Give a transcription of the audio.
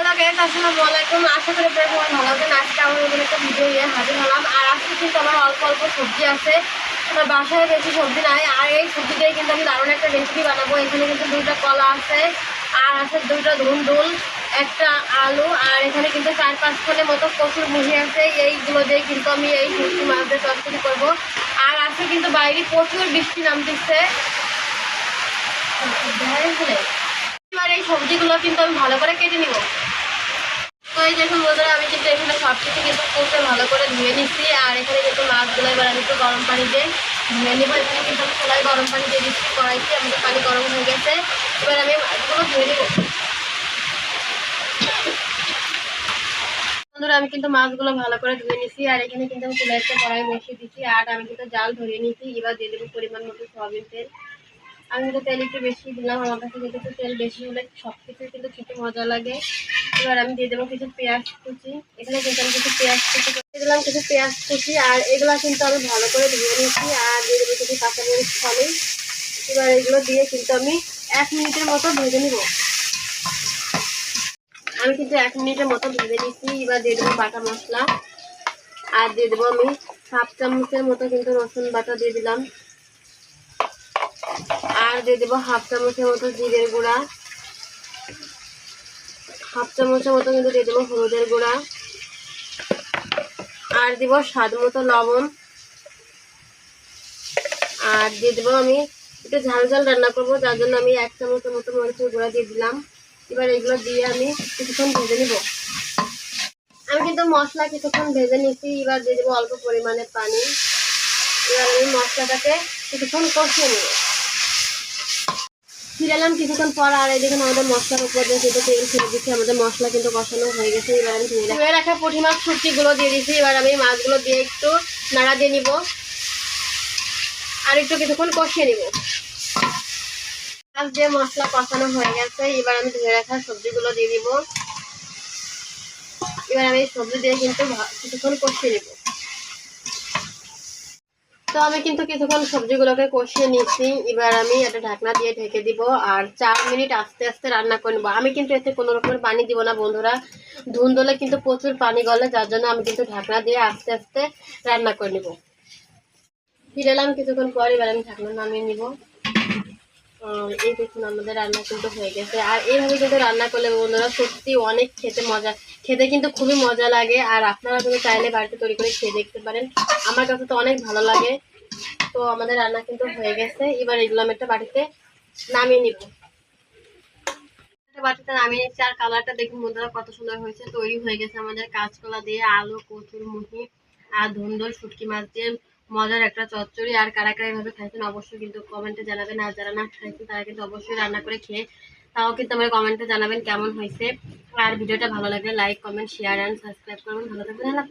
Hello guys আসসালামু আলাইকুম আশা করি আপনারা সবাই ভালো আছেন। আজকে আমার নতুন একটা ভিডিও নিয়ে হাজির হলাম। আর আজকে কিন্তু আমার অল্প অল্প সবজি আছে। আমার বাসায় বেশি সবজি নাই। আর এই সবজি দিয়ে কিন্তু আমি দারুণ একটা রেসিপি বানাবো। এখানে কিন্তু দুইটা কলা আছে। আর আছে দুইটা ধুন্দুল, একটা আলু, আর এখানে কিন্তু চার পাঁচ ফোনের মতো প্রচুর মুহি আছে। এইগুলো দিয়ে কিন্তু আমি এই মুরগি মাছ দিয়ে তরকারি করব। আর আছে কিন্তু বাইরে প্রচুর বৃষ্টি নামতেছে। এবার এই সবজিগুলো কিন্তু আমি ভালো করে কেটে নিব। এই দেখুন বন্ধুরা আমি কিন্তু এখানে সব কিছু কিন্তু করতে ভালো করে ধুয়ে নিচ্ছি, আর এখানে কিন্তু মাছগুলো এবার আমি একটু গরম পানি দিয়ে ধুয়ে নিব। এখানে কিন্তু আমি খোলায় গরম পানি দিয়ে দিচ্ছি, কড়াইতে, আমাদের পানি গরম হয়ে গেছে। এবার আমি মাছগুলো ধুয়ে নিব। বন্ধুরা, আমি কিন্তু মাছগুলো ভালো করে ধুয়ে নিছি আর এখানে কিন্তু আমি চুলে একটা কড়াই বসিয়ে দিচ্ছি, আর আমি কিন্তু জাল ধরিয়ে নিচ্ছি। এবার দিয়ে দেবো পরিমাণ মতো সয়াবিন তেল। আমি কিন্তু তেল একটু বেশি দিলাম, আমার কাছে কিন্তু তেল বেশি হলে সব কিছু কিন্তু খেতে মজা লাগে। এবার আমি দিয়ে দেবো কিছু পেঁয়াজ কুচি। এখানে কিন্তু আমি কিছু পেঁয়াজ কুচি করে দিলাম, কিছু পেঁয়াজ কুচি, আর এগুলো কিন্তু আমি ভালো করে ধুয়ে নিয়েছি, আর দিয়ে দেবো কিছু কাঁচামরিচ ফলে এবার এগুলো দিয়ে কিন্তু আমি এক মিনিটের মতো ভেজে নিব। আমি কিন্তু এক মিনিটের মতো ভেজে নিচ্ছি এবার দিয়ে দেবো বাটা মশলা, আর দিয়ে দেবো আমি হাফ চামচের মতো কিন্তু রসুন বাটা দিয়ে দিলাম। আর দিয়ে দেবো হাফ চামচের মতো জিরের গুঁড়া। হাফ চামচের মতো কিন্তু দিয়ে দেবো হলুদের গুঁড়া। আর দিব স্বাদ মতো লবণ। আর দিয়ে দেবো আমি একটু ঝাল ঝাল রান্না করব, যার জন্য আমি এক চামচের মতো মরিচের গুঁড়া দিয়ে দিলাম। এবার এগুলো দিয়ে আমি কিছুক্ষণ ভেজে নিব। আমি কিন্তু মশলা কিছুক্ষণ ভেজে নিচ্ছি এবার দিয়ে দেবো অল্প পরিমাণে পানি। এবার আমি মশলাটাকে কিছুক্ষণ কষিয়ে নেব। ফিরালাম কিছুক্ষণ পর আর এই দেখুন আমাদের মশলার উপর দিয়ে তেল ছেড়ে দিচ্ছি, আমাদের মশলা কিন্তু কষানো হয়ে গেছে। এবার আমি ধুয়ে রাখা। পুঁটি মাছ সুটিগুলো দিয়ে দিচ্ছি এবার আমি মাছগুলো দিয়ে একটু নাড়া দিয়ে নিব। আর একটু কিছুক্ষণ কষিয়ে নিব। মাছ দিয়ে মশলা কষানো হয়ে গেছে। এবার আমি ধুয়ে রাখা সবজিগুলো দিয়ে দিব এবার আমি সবজি দিয়ে কিন্তু কিছুক্ষণ কষিয়ে নেব। তো আমি কিন্তু কিছুক্ষণ সবজিগুলোকে কষিয়ে নিচ্ছি। এবার আমি এটা ঢাকনা দিয়ে ঢেকে দিব আর চার মিনিট আস্তে আস্তে রান্না করে নেব। আমি কিন্তু এতে কোনো রকমের পানি দিব না বন্ধুরা। ধুন ধুন্দলে কিন্তু প্রচুর পানি গলে, যার জন্য আমি কিন্তু ঢাকনা দিয়ে আস্তে আস্তে রান্না করে নেব। ফিরে এলাম কিছুক্ষণ পর, এবার আমি ঢাকনা নামিয়ে নিব। এই দেখুন আমাদের রান্না কিন্তু হয়ে গেছে। আর এইভাবে কিন্তু রান্না করলে বন্ধুরা সত্যি অনেক খেতে মজা, খেতে কিন্তু খুবই মজা লাগে। আর আপনারা কিন্তু চাইলে বাড়িতে তৈরি করে খেয়ে দেখতে পারেন। আমার কাছে তো অনেক ভালো লাগে। তো আমাদের রান্না কিন্তু হয়ে গেছে। এবার এগুলো আমি একটা বাড়িতে নামিয়ে নিব। বাটিতে নামিয়ে নিচ্ছি। আর কালারটা দেখুন বন্ধুরা কত সুন্দর হয়েছে। তৈরি হয়ে গেছে আমাদের কাঁচকলা দিয়ে আলু, কচুর মুহি আর ধুন্দল, শুটকি মাছ দিয়ে মজার একটা চচ্চড়ি আর কারা কারা এভাবে খাইছেন অবশ্যই কিন্তু কমেন্টে জানাবেন, আর যারা না খাইছেন তারা কিন্তু অবশ্যই রান্না করে খেয়ে তাও কিন্তু আমার কমেন্টে জানাবেন কেমন হয়েছে। আর ভিডিওটা ভালো লাগলে like comment share and subscribe করবেন। ভালো থাকবেন, আল্লাহ